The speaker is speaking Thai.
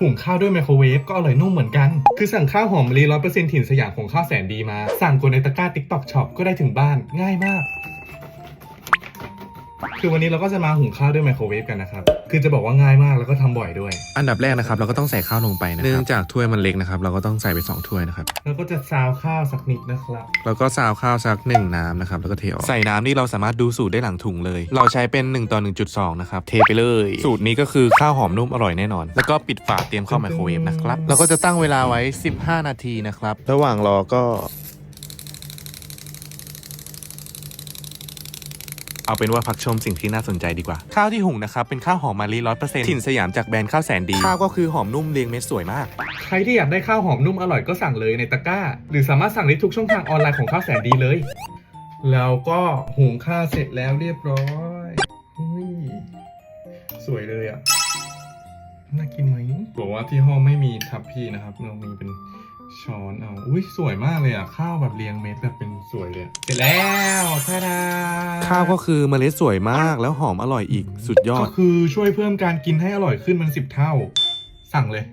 หุงข้าวด้วยไมโครเวฟก็อร่อยนุ่มเหมือนกัน คือสั่งข้าวหอมมะลิร้อยเปอร์เซ็นต์ถิ่นสยามของข้าวแสนดีมา สั่งกดในตะกร้าติ๊กต็อกช็อปก็ได้ถึงบ้านง่ายมาก คือวันนี้เราก็จะมาหุงข้าวด้วยไมโครเวฟกันนะครับ คือจะบอกว่าง่ายมากแล้วก็ทำบ่อยด้วย อันดับแรกนะครับเราก็ต้องใส่ข้าวลงไปนะครับเนื่องจากถ้วยมันเล็กนะครับเราก็ต้องใส่ไปสองถ้วยนะครับ แล้วก็จะซาวข้าวสักนิดนะครับ แล้วก็ซาวข้าวสักหนึ่งน้ำนะครับแล้วก็เทออกใส่น้ำนี่เราสามารถดูสูตรได้หลังถุงเลย เราใช้เป็น1ต่อ1.2นะครับเทไปเลย สูตรนี้ก็คือข้าวหอมนุ่มอร่อยแน่นอน แล้วก็ปิดฝาเตรียมเข้าไมโครเวฟนะครับเราก็จะตั้งเวลาไว้ 15 นาทีนะครับระหว่างรอก็ เอาเป็นว่าพักชมสิ่งที่น่าสนใจดีกว่า ข้าวที่หุงนะครับเป็นข้าวหอมมะลิร้อยเปอร์เซ็นต์ถิ่นสยามจากแบรนด์ข้าวแสนดีข้าวก็คือหอมนุ่มเรียงเม็ดสวยมาก ใครที่อยากได้ข้าวหอมนุ่มอร่อยก็สั่งเลยในตะกร้า หรือสามารถสั่งได้ทุกช่องทางออนไลน์ของข้าวแสนดีเลย แล้วก็หุงข้าวเสร็จแล้วเรียบร้อยอุ้ยสวยเลยอะน่ากินไหมบอกว่าที่ห้องไม่มีทัพพี่นะครับเรามีเป็น ช้อนเอา อุ้ยสวยมากเลยอะข้าวแบบเรียงเม็ดแบบเป็นสวยเลยอะเสร็จแล้วท่าดาข้าวก็คือเมล็ดสวยมากแล้วหอมอร่อยอีกสุดยอก็ด คือช่วยเพิ่มการกินให้อร่อยขึ้นมันสิบเท่า สั่งเลย